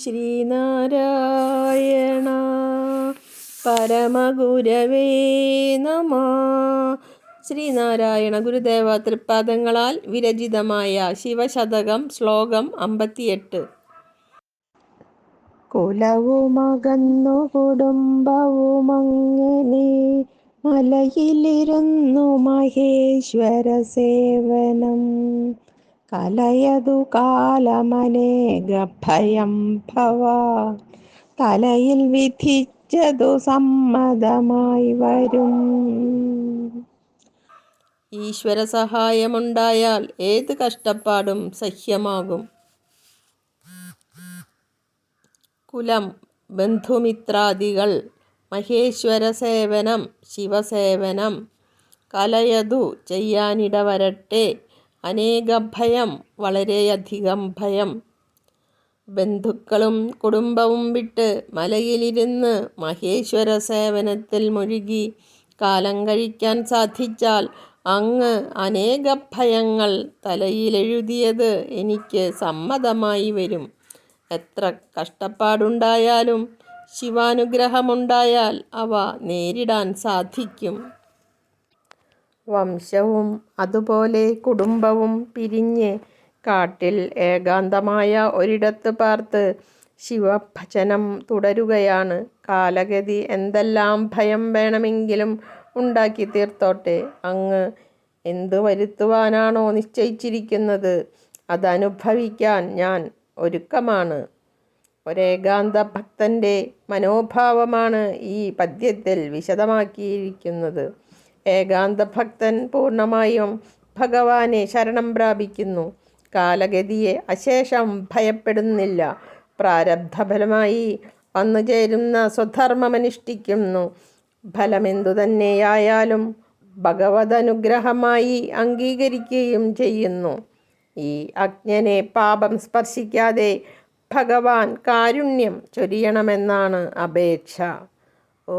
ശ്രീനാരായണ പരമഗുരവേ നമ. ശ്രീനാരായണ ഗുരുദേവ തൃപ്പാദങ്ങളാൽ വിരചിതമായ ശിവശതകം ശ്ലോകം അമ്പത്തിയെട്ട്. കുലവുമകന്നു കുടുംബവുമങ്ങനെ മലയിലിരുന്നു മഹേശ്വര സേവനം കലയതു കാലമനേക ഭയം ഭവ. തലയിൽ വിധിച്ചതു സമ്മതമായി വരും. ഈശ്വര സഹായമുണ്ടായാൽ ഏത് കഷ്ടപ്പാടും സഹ്യമാകും. കുലം ബന്ധുമിത്രാദികൾ മഹേശ്വര സേവനം ശിവസേവനം കലയതു ചെയ്യാനിടവരട്ടെ. അനേക ഭയം വളരെയധികം ഭയം. ബന്ധുക്കളും കുടുംബവും വിട്ട് മലയിലിരുന്ന് മഹേശ്വര സേവനത്തിൽ മുഴുകി കാലം കഴിക്കാൻ സാധിച്ചാൽ അങ്ങ് അനേക ഭയങ്ങൾ തലയിലെഴുതിയത് എനിക്ക് സമ്മതമായി വരും. എത്ര കഷ്ടപ്പാടുണ്ടായാലും ശിവാനുഗ്രഹമുണ്ടായാൽ അവ നേരിടാൻ സാധിക്കും. വംശവും അതുപോലെ കുടുംബവും പിരിഞ്ഞ് കാട്ടിൽ ഏകാന്തമായ ഒരിടത്ത് പാർത്ത് ശിവഭജനം തുടരുകയാണ്. കാലഗതി എന്തെല്ലാം ഭയം വേണമെങ്കിലും ഉണ്ടാക്കി തീർത്തോട്ടെ അങ്ങ് എന്ത് വരുത്തുവാനാണോ നിശ്ചയിച്ചിരിക്കുന്നത്. അതനുഭവിക്കാൻ ഞാൻ ഒരുക്കമാണ്. ഒരേകാന്ത ഭക്തന്റെ മനോഭാവമാണ് ഈ പദ്യത്തിൽ വിശദമാക്കിയിരിക്കുന്നത്. ഏകാന്ത ഭക്തൻ പൂർണമായും ഭഗവാനെ ശരണം പ്രാപിക്കുന്നു. കാലഗതിയെ അശേഷം ഭയപ്പെടുന്നില്ല. പ്രാരബ്ധഫലമായി വന്നു ചേരുന്ന സ്വധർമ്മമനുഷ്ഠിക്കുന്നു. ഫലമെന്തു തന്നെയായാലും ഭഗവതനുഗ്രഹമായി അംഗീകരിക്കുകയും ചെയ്യുന്നു. ഈ അജ്ഞനെ പാപം സ്പർശിക്കാതെ ഭഗവാൻ കാരുണ്യം ചൊരിയണമെന്നാണ് അപേക്ഷ. ഓ